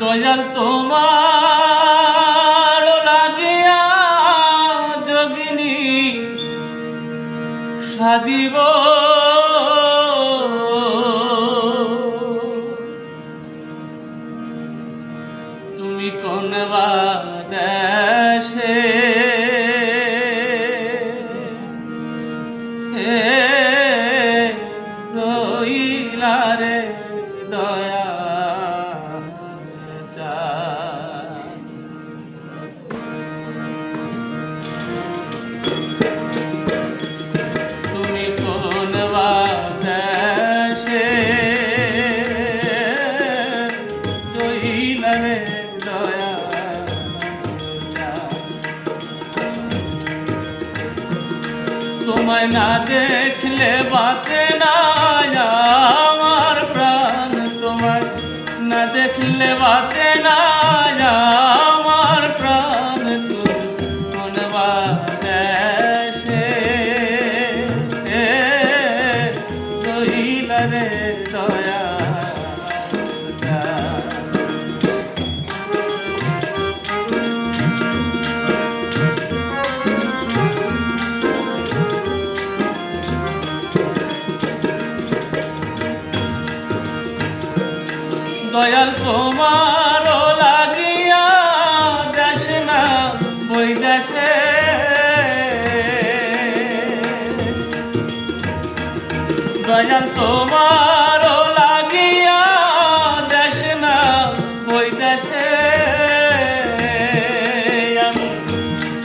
দয়াল তোমার লাগিয়া যোগিনী সাজিব। তোমায় না দেখলে বাঁচে না আমার প্রাণ। তোমায় না দেখলে বাঁচে না আমার প্রাণ। তুমি কোন বা দেশে রে দয়া। দয়াল তোমার লাগিয়া দেশ না, ওই দেশে। দয়াল তোমার লাগিয়া দেশ না, ওই দেশে।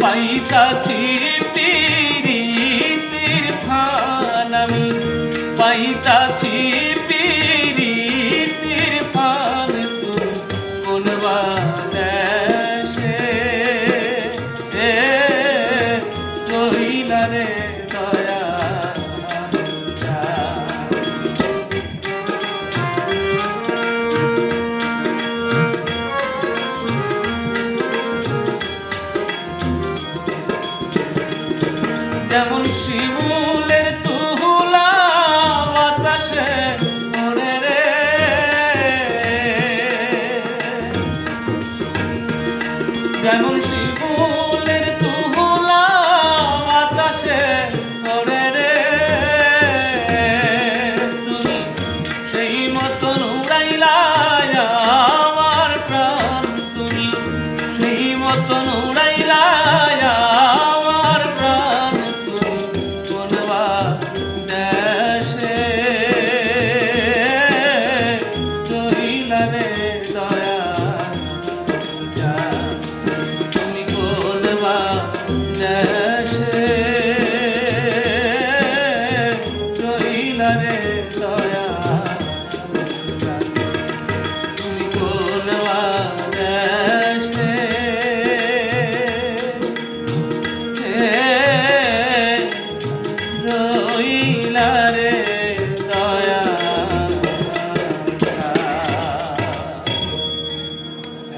পাইতাছি যেমন শিমুলের তুহুলা বাতাসে মনে রে। যেমন শিমুলের Yeah.